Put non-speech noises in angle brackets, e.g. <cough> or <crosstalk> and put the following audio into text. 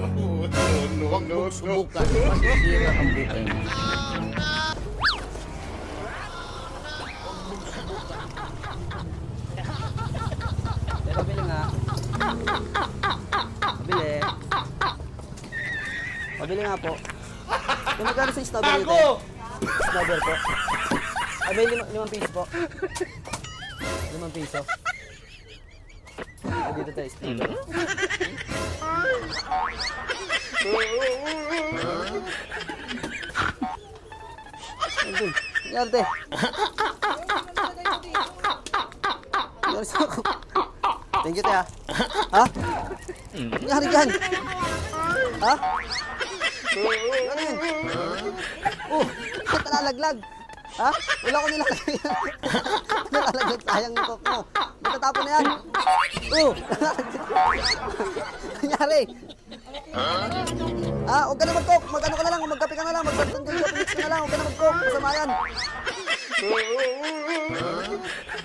Huwag mong subukan. Masisira ang buhay mo. Eh, pabili nga. Pabili. Pabili nga po. Yung magkano sa strawberry ito? Strawberry po. Abay, lima, limang piso po. Limang piso. Ah, dito tayo, strawberry. Ante, ante. Nangyari sa. Thank you, te, ha? Ha? Nangyari dyan? Ha? Ano yun? Oh, ba't nalalaglag? Ha? Wala ko nilalagay. <laughs> nalalaglag sayang yung coke mo. Matatapon na yan. Oh, <laughs> nangyari. Ah, huwag ka na mag-coke. Mag-ano ka na lang, magkape ka na lang, mix ka na lang, huwag ka na mag-coke. Masama yan. <laughs>